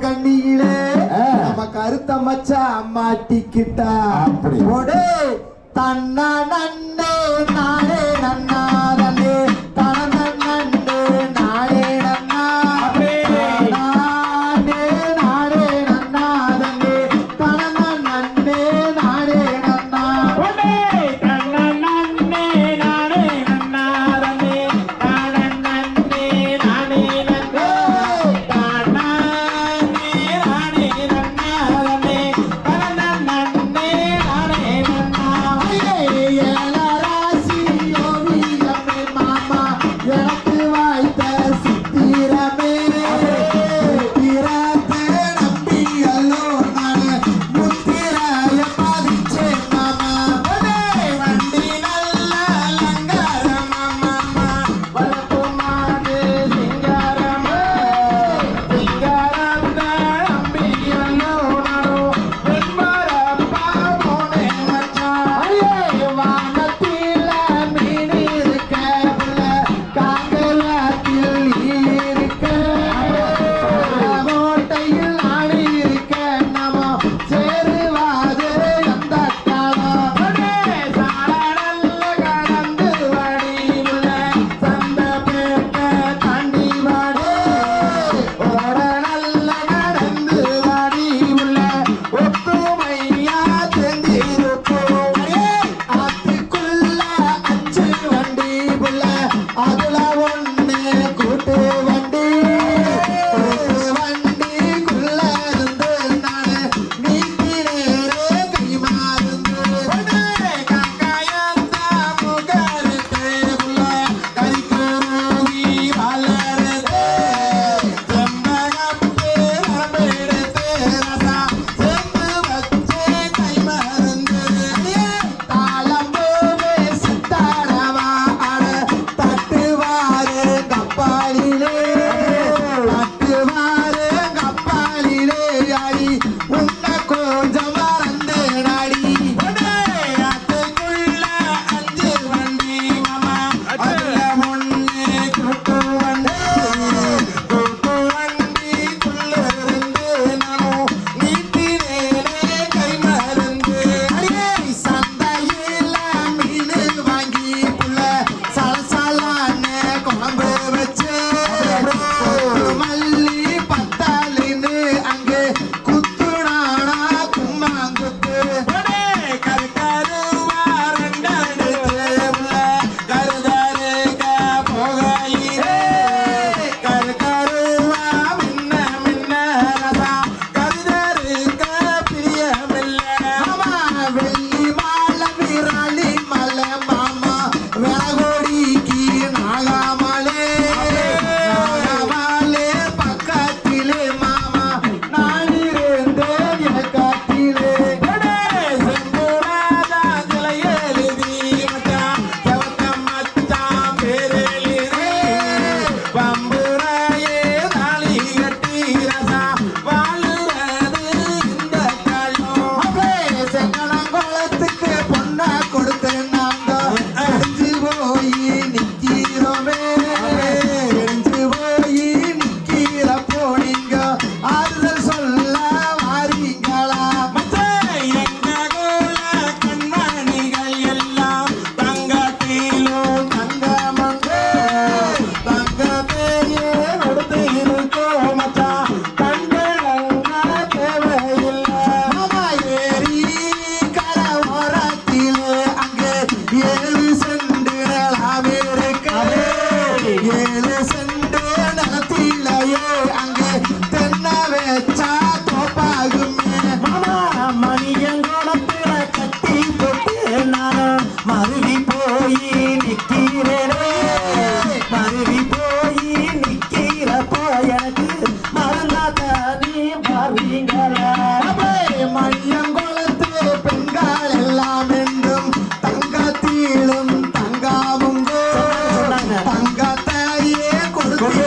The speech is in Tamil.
கண்ணியிலே நம்ம கருத்த மச்சா மாட்டிக்கிட்டா அப்படி தன்னா நன்னே நானே நன்னா. பெருங்குளத்தில கட்டி போட்டு நானும் மருவி போய் நிக்கிறேனே. மருவி போய் நிக்கிறப்போ எனக்கு மருந்தாக்க நீ பாருங்களா மல்லங்குளத்து பெண்கள் எல்லாம் என்றும் தங்கத்திலும் தங்காவும் தங்கத்தாயே கொடுத்து